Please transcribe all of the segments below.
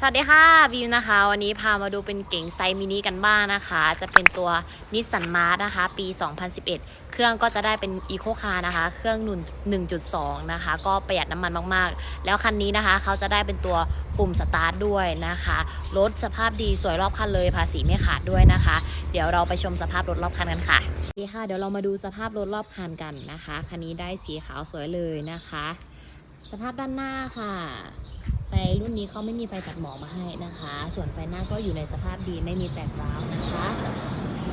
สวัสดีค่ะบีมนะคะ วันนี้พามาดูเป็นเก๋งไซมินิกันบ้างนะคะ จะเป็นตัวนิสสันมาร์นะคะ ปี 2011 เครื่องก็จะได้เป็นอีโคคาร์นะคะ เครื่องหนุน1.2 นะคะ ก็ประหยัดน้ำมันมากๆ แล้วคันนี้นะคะ เขาจะได้เป็นตัวปุ่มสตาร์ทด้วยนะคะรถสภาพดีสวยรอบคันเลยภาษีไม่ขาดด้วยนะคะ เดี๋ยวเราไปชมสภาพรถรอบคันกันค่ะดีค่ะ เดี๋ยวเรามาดูสภาพรถรอบคันกันนะคะคันนี้ได้สีขาวสวยเลยนะคะ สภาพด้านหน้าค่ะ ไฟรุ่นนี้เขาไม่มีไฟตัดหมอกมาให้นะคะ ส่วนไฟหน้าก็อยู่ในสภาพดีไม่มีแตกร้าวนะคะ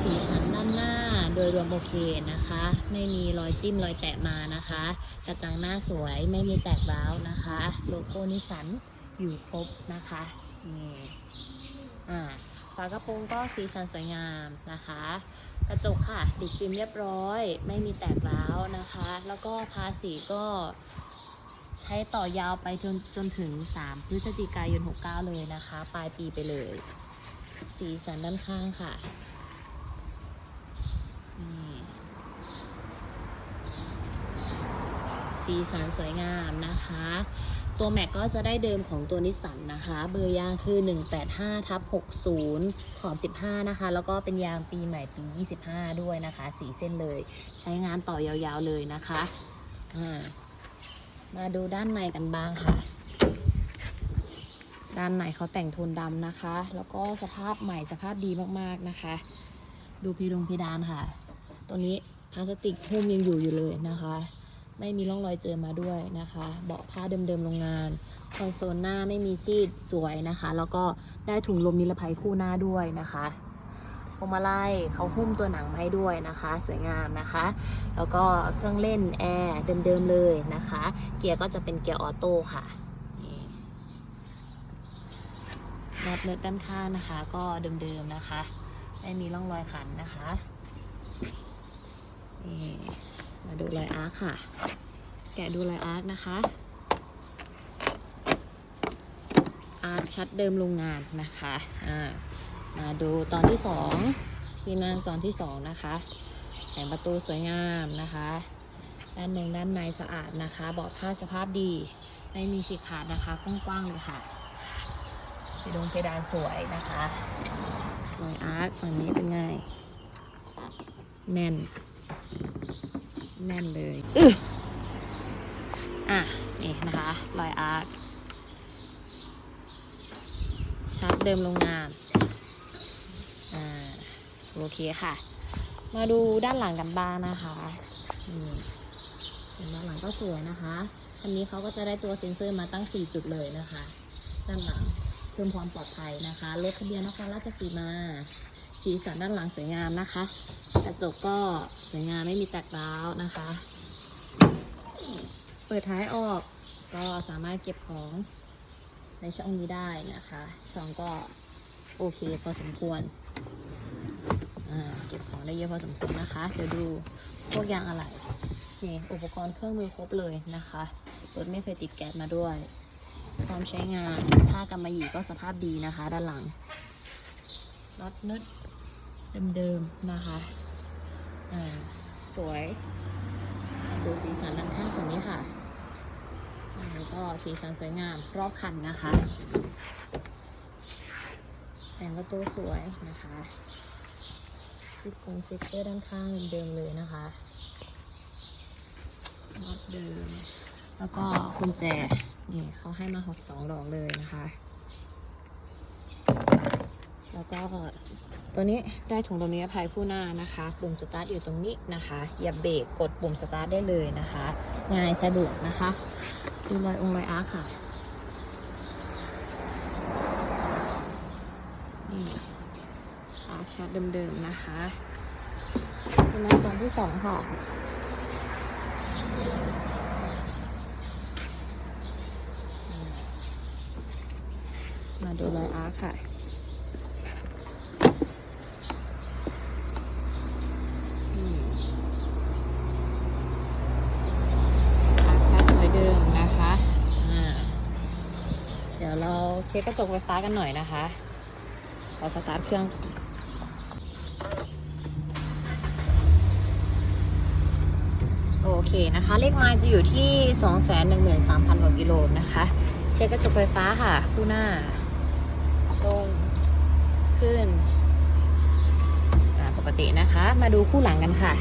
สีสันด้านหน้าโดยรวมโอเคนะคะ ไม่มีรอยจิ้มรอยแตะมานะคะ กระจังหน้าสวยไม่มีแตกร้าวนะคะ โลโก้นิสันอยู่ครบนะคะนี่อ่าฝากระโปรงก็สีสันสวยงามนะคะ กระจกค่ะติดฟิล์มเรียบร้อย ไม่มีแตกร้าวนะคะ แล้วก็ภาษีก็ ใช้ต่อยาวไปจนจนถึง 3 พฤศจิกายน 69 เลยนะคะ ปลายปีไปเลย สีสันด้านข้างค่ะนี่สีสันสวยงามนะคะ ตัวแม็กก็จะได้เดิมของตัวนิสสันนะคะ เบอร์ยางคือ 185ทับ60 ขอบ 15 นะคะ แล้วก็เป็นยางปีใหม่ปี 25 ด้วยนะคะ สีเส้นเลย ใช้งานต่อยาวๆเลยนะคะอ่า มาดูด้านในกันบ้างค่ะ ด้านในเขาแต่งโทนดำนะคะ แล้วก็สภาพใหม่สภาพดีมากๆนะคะ ดูพีดงเพดานค่ะ ตัวนี้พลาสติกหุ้มยังอยู่อยู่เลยนะคะ ไม่มีร่องรอยเจอมาด้วยนะคะ เบาะผ้าเดิมๆโรงงาน คอนโซลหน้าไม่มีซีดสวยนะคะ แล้วก็ได้ถุงลมนิรภัยคู่หน้าด้วยนะคะ พวงมาลัยเขาหุ้มตัวหนังมาให้ด้วยนะคะ สวยงามนะคะ แล้วก็เครื่องเล่นแอร์เดิมๆเลยนะคะ เกียร์ก็จะเป็นเกียร์ออโต้ค่ะนี่น็อตเนิร์ดด้านข้างนะคะ ก็เดิมๆนะคะ ไม่มีร่องรอยขันนะคะนี่มาดูรอยอาร์คค่ะ แกะดูรอยอาร์คนะคะอาร์คชัดเดิมโรงงานนะคะอ่า มาดูตอนที่สองที่นั่งตอนที่สองนะคะแต่งประตูสวยงามนะคะ ด้านหนึ่งด้านในสะอาดนะคะ เบาะผ้าสภาพดี ไม่มีฉีกขาดนะคะกว้างๆเลยค่ะไปดงเพดานสวยนะคะรอยอาร์ตฝั่งนี้เป็นไง แน่น แน่นเลยอืออะ นี่นะคะรอยอาร์ตชัดเดิมโรงงาน อ่าโอเคค่ะ มาดูด้านหลังกันบ้างนะคะด้านหลังก็สวยนะคะคันนี้เขาก็จะได้ตัวเซ็นเซอร์มาตั้ง 4 จุดเลยนะคะ ด้านหลังเพิ่มความปลอดภัยนะคะรถทะเบียนนครราชสีมาสีสันด้านหลังสวยงามนะคะกระจกก็สวยงามไม่มีแตกร้าวนะคะ เปิดท้ายออกก็สามารถเก็บของในช่องนี้ได้นะคะ ช่องก็ โอเคพอสมควรเก็บของได้เยอะพอสมควรนะคะ เดี๋ยวดูพวกยางอะไหล่นี่อุปกรณ์เครื่องมือครบเลยนะคะรถไม่เคยติดแก๊สมาด้วย พร้อมใช้งานผ้ากำมะหยี่ก็สภาพดีนะคะ ด้านหลังน็อตนึดเดิมๆนะคะอ่าสวยดูสีสันด้านข้างตรงนี้ค่ะอันนี้ก็สีสันสวยงามรอบคันนะคะ แต่งประตูสวยนะคะซิกกงซิกเกอร์ด้านข้างเดิมเลยนะคะน็อตเดิม แล้วก็กุญแจ นี่เขาให้มาหดสองดอกเลยนะคะ แล้วก็ตัวนี้ได้ถุงลมนิรภัยคู่หน้านะคะ ปุ่มสตาร์ทอยู่ตรงนี้นะคะอย่าเบรกกดปุ่มสตาร์ทได้เลยนะคะ ง่ายสะดวกนะคะดูรอยองค์รอยอาร์ค่ะ นี่ อาชัดเดิมๆนะคะเป็นหน้าตอนที่สองค่ะมาดูรอยอาร์คค่ะอืมอาร์คชัดสวยเดิมนะคะอ่าเดี๋ยวเราเช็คกระจกไฟฟ้ากันหน่อยนะคะขอสตาร์ทเครื่อง โอเคนะคะ เลขไมล์จะอยู่ที่ 213,000กว่ากิโลนะคะ เช็คกระจกไฟฟ้าค่ะ คู่หน้า ลง ขึ้น ปกตินะคะ มาดูคู่หลังกันค่ะ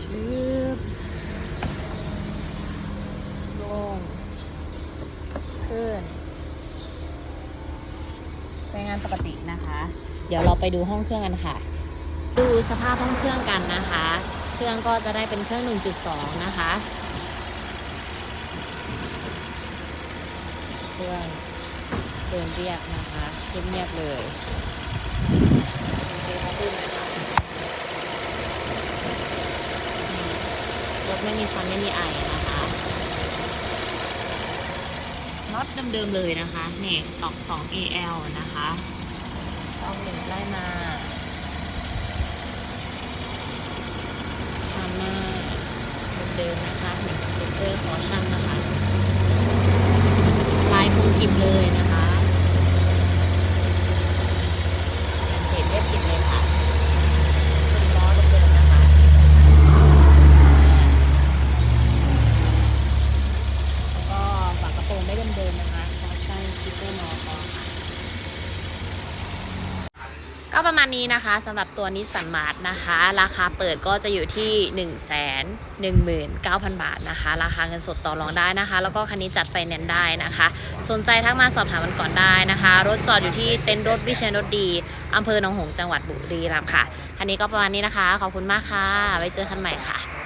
ชืบลง ขึ้นใช้งานปกตินะคะ เดี๋ยวเราไปดูห้องเครื่องกันค่ะ ดูสภาพห้องเครื่องกันนะคะ เครื่องก็จะได้เป็นเครื่อง 1.2 นะคะ เครื่องเดินเรียบนะคะเงียบๆเลยโอเคครับขึ้นนะคะอืมรถไม่มีควันไม่มีไอนะคะน็อตเดิมๆเลยนะคะ นี่ตอก 2 AL นะคะต้องหนึ่งไล่มาชามหน้าเดิมๆนะคะหนึ่งสติก เออร์คอชั่นนะคะลายคงกิบเลยนะคะยังเห็นเรียบกิบเลยค่ะเป็นล้อเดิมๆนะคะ แล้วก็ฝากระโปรงได้เดิมๆนะคะคอชั่นซิปเปอร์นอคอค่ะ ก็ประมาณนี้นะคะสำหรับตัวนิสสันมาร์ทนะคะ ราคาเปิดก็จะอยู่ที่ 1 1 9 0 0 0 บาทนะคะ ราคาเงินสดต่อรองได้นะคะ แล้วก็คันนี้จัดไฟแนนซ์ได้นะคะ สนใจทักมาสอบถามกันก่อนได้นะคะ รถจอดอยู่ที่เต็นท์รถวิเชียรรถดีอำเภอหนองหงส์จังหวัดบุรีรัมย์ค่ะคันนี้ก็ประมาณนี้นะคะ ขอบคุณมากค่ะไว้เจอกันใหม่ค่ะ